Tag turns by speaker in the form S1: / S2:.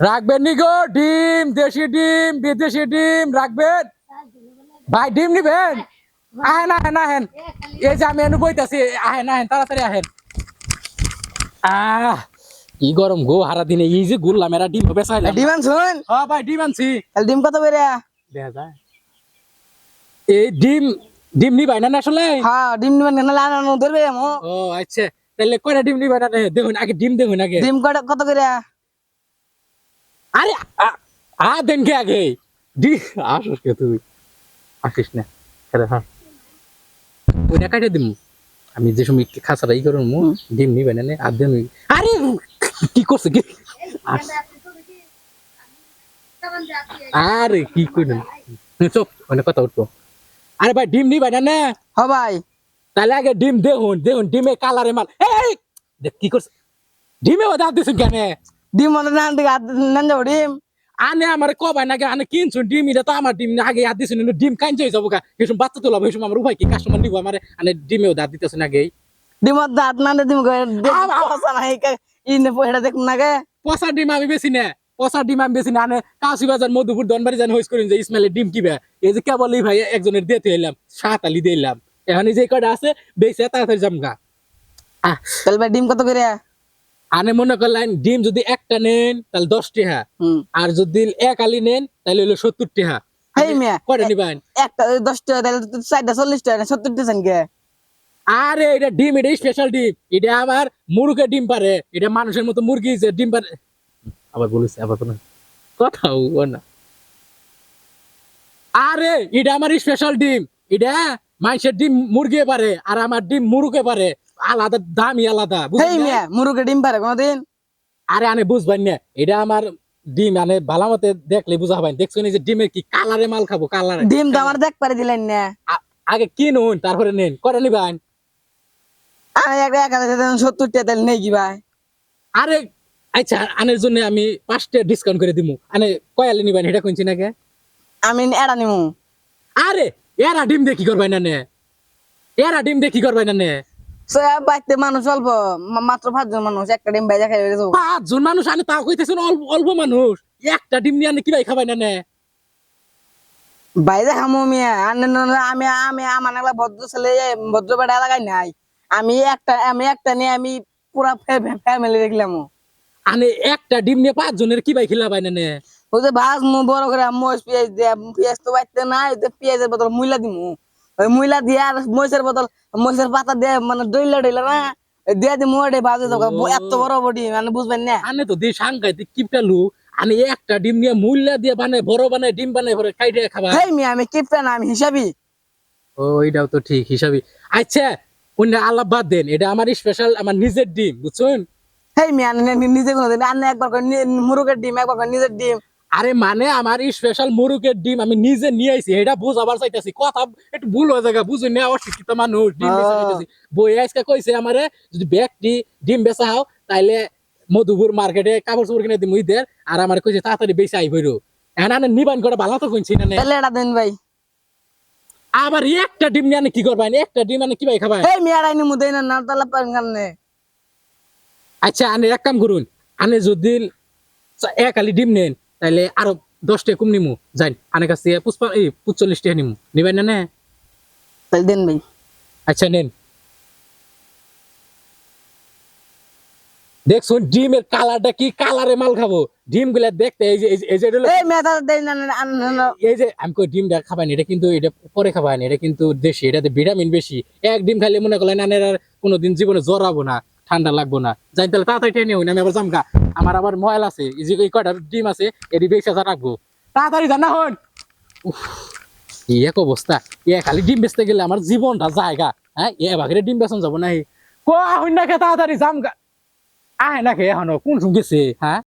S1: রাখবেন নি গো ডিম দেশি ডিম বিদেশি ডিম রাখবেন? ভাই ডিম নিবেন? আহেন আহেন আহেন। এই যে আমি এনে বইতাছি আহেন আহেন তাড়াতাড়ি আহেন। আহ কি গরম গো হারা দিনে এই যে গুল্লাম এরা ডিম বেসাইলাম
S2: ডিম আনছুন?
S1: ও ভাই ডিম আনছি।
S2: তাহলে ডিম কত করে
S1: দেখা যায় এই ডিম ডিম নিবাই না না আসলে?
S2: হ্যাঁ ডিম নিবেন না লাগানো ধরবে
S1: ও আচ্ছা। তাহলে কয়টা ডিম নিবাই না দেখুন আগে ডিম দেখুন আগে।
S2: ডিম কত কত করে?
S1: আরে আ- দেন কে আগে? ডি আসিস কে তুই আসিস না। খেলে হ্যাঁ। ওইটা কাটে দিমু? আমি যে সময় খাসাটা ই করুন মু ডিম নিবে না নে, আর দিন আরে কি করছে কি? আরে কি করুন? চুপ অনেক কথা উঠবো। আরে ভাই ডিম নিবে না না।
S2: হ ভাই।
S1: তাহলে আগে ডিম দেখুন দেখুন ডিমে কালারে মাল। এই দেখ কি করছে? ডিমে দাঁত দিছেন কেন?
S2: ডিম মনে না নেন যাব ডিম।
S1: আনে আমার কবাই নাকি আনে কিনছুন ডিম এটা তো আমার ডিম না আগে হাত দিছুন ডিম কাইন যাই যাব কিছু বাচ্চা তোলা ভেসুম আমার উপায় কি? কাস্টমার নিব আমার আনে ডিমেও দাঁত দিতেছেন আগে
S2: ডিমত দাঁত না ডিম পয়সা নাই ইনে পয়সা দেখুন না গে
S1: পচা ডিম আমি বেশি না পচা ডিম আমি বেশি না আনে কাশি বাজার মধুপুর দনবাড়ি জান হইস করেন যে ইসমাইলের ডিম কিবা এই যে কেবল এই ভাই একজনের দিতে এলাম সাত আলি দিলাম। এখন যে কটা আছে বেশি তাড়াতাড়ি জামগা
S2: তাহলে ভাই ডিম কত করে?
S1: আনে মনে করলেন ডিম যদি একটা নেন তাহলে দশ টাকা
S2: হুম।
S1: আর যদি এক আলি নেন তাহলে হলো সত্তর টাকা
S2: হেই
S1: নিবেন
S2: একটা দশ টাকা তাহলে চারটা চল্লিশ টাকা সত্তর টাকা
S1: আরে এটা ডিম এটা স্পেশাল ডিম। এটা আমার মুরগের ডিম পারে। এটা মানুষের মতো মুরগি যে ডিম পারে। আবার বলেছে আবার বলেন কথা ও না। আরে এটা আমার স্পেশাল ডিম। এটা মানুষের ডিম মুরগি পারে আর আমার ডিম মুরগে পারে। আলাদা দামই আলাদা?
S2: মুরুকে ডিম পারে কোনদিন?
S1: আরে আনে বুঝবেন না এটা আমার ডিম আনে ভালো মতে দেখলে বুঝা হবেন দেখছেন এই যে ডিমের কি কালারে মাল খাব কালারে?
S2: ডিম তো আমার দেখ পারে দিলেন না।
S1: আগে কিনুন তারপরে নেন করে নিবেন
S2: আমি একটা এক হাজার সত্তর টাকা তাহলে নেই কি ভাই?
S1: আরে আচ্ছা আনের জন্য আমি পাঁচটা ডিসকাউন্ট করে দিমু। আনে কয়ালে নিবেন এটা কোনছি নাকি?
S2: আমি এড়া নিমু।
S1: আরে এরা ডিম দিয়ে কি করবাই না নে? এরা ডিম দিয়ে কি করবাই না নে?
S2: সব মানুষ অল্প মাত্র পাঁচজন মানুষ একটা ডিম বাইজা খাই
S1: পাঁচজন মানুষ আনে তাও কইতেছেন অল্প অল্প মানুষ। একটা ডিম নিয়ে আনে কি ভাই খাবাই না নে?
S2: বাইরে খামো মিয়া আনে ন- ন- আমি আমি আমার এগুলা ভদ্র ছেলে এ, ভদ্র বেড়া এলাকায় নাই। আমি একটা আমি একটা নিয়ে আমি পুরা ফ্যামিলি দেখলাম
S1: আনে একটা ডিম নিয়ে পাঁচজনের কি ভাই খিলাবাই না নে?
S2: ওই যে ভাজ মু বড় করে মরিচ পেঁয়াজ দিয়ে পেঁয়াজ তো বাইতে নাই ওই পেঁয়াজের বদল মুইলা দিমু। ওই মুইলা দিয়ে আর মরিচের বদল মরিচের পাতা দিয়ে মানে ডইলা ডইলা না দিয়ে দিমু ওটাই ভাজে তো। এত বড় বডি মানে বুঝবেন না।
S1: আনে তো দিয়ে আনে একটা ডিম নিয়ে মূল্যা দিয়ে বানায় বড় বানায় ডিম বানায় পরে খাইতে খাবা।
S2: হেই মিয়া আমি কিপটা না আমি হিসাবি।
S1: ও এটাও তো ঠিক হিসাবে। আচ্ছা অন্য আলাপ বাদ দেন এটা আমার স্পেশাল আমার নিজের ডিম বুঝছেন?
S2: হেই মিয়া নিজে কোনদিন আন্না একবার করে মুরগের ডিম একবার করে নিজের ডিম।
S1: আরে মানে আমার স্পেশাল মুরগের ডিম আমি নিজে নিয়ে আইছি এটা বুঝাবার চাইতেছি। কথা একটু ভুল হয়ে যায় বুঝুন না অশিক্ষিত মানুষ ডিম বেচা বই আজকে কইছে আমারে যদি ব্যক্তি ডিম বেচা হও তাইলে মধুপুর মার্কেটে কাপড় চোপড় কিনে দিম ঈদের আর আমার কইছে তাড়াতাড়ি বেচা আই হইরো এখন আনে নিবান করে ভালো তো কইছি না
S2: তাহলে এটা দেন ভাই।
S1: আবার একটা ডিম নিয়ে কি করবেন একটা ডিম মানে কি ভাই খাবেন
S2: হেই মিয়া রাইনি মুদেই না না তাহলে পারেন কারণে।
S1: আচ্ছা আনে এক কাম করুন। আনে যদি এক আলি ডিম নেন। তাহলে আরও দশটা কম নিমু যাই আনে কাছ পুষ্পা এই পুচল্লিশ টাকা নিমু। নিবেন না?
S2: তাহলে দেন ভাই।
S1: আচ্ছা নেন। দেখছুন ডিমের কালারটা কি কালারে মাল খাব। ডিমগুলা দেখতে এই যে এই যে- এই যে আমি কই ডিমটা খাবানি এটা কিন্তু এটা পরে খাবানি এটা কিন্তু দেশি এটাতে ভিটামিন বেশি। এক ডিম খাইলে মনে করলেন আনের আর কোনোদিন জীবনে জ্বরাবো না ঠান্ডা লাগবো না। যাই তাহলে তাড়াতাড়ি টেনে হই না আমি আবার জামগা আমার আবার ময়ল আছে, এই যে কয়টা ডিম আছে, এটি বেশি হাজার রাখব। তাড়াতাড়ি জানা হন। এক অবস্থা। এ খালি ডিম বেচতে গেলে আমার জীবনটা জায়গা। হ্যাঁ এ বাঘের ডিম বেচন যাব না কো আহুন না খে তাড়াতাড়ি যাম আয় না খে এখনও, কোন গেছে হ্যাঁ?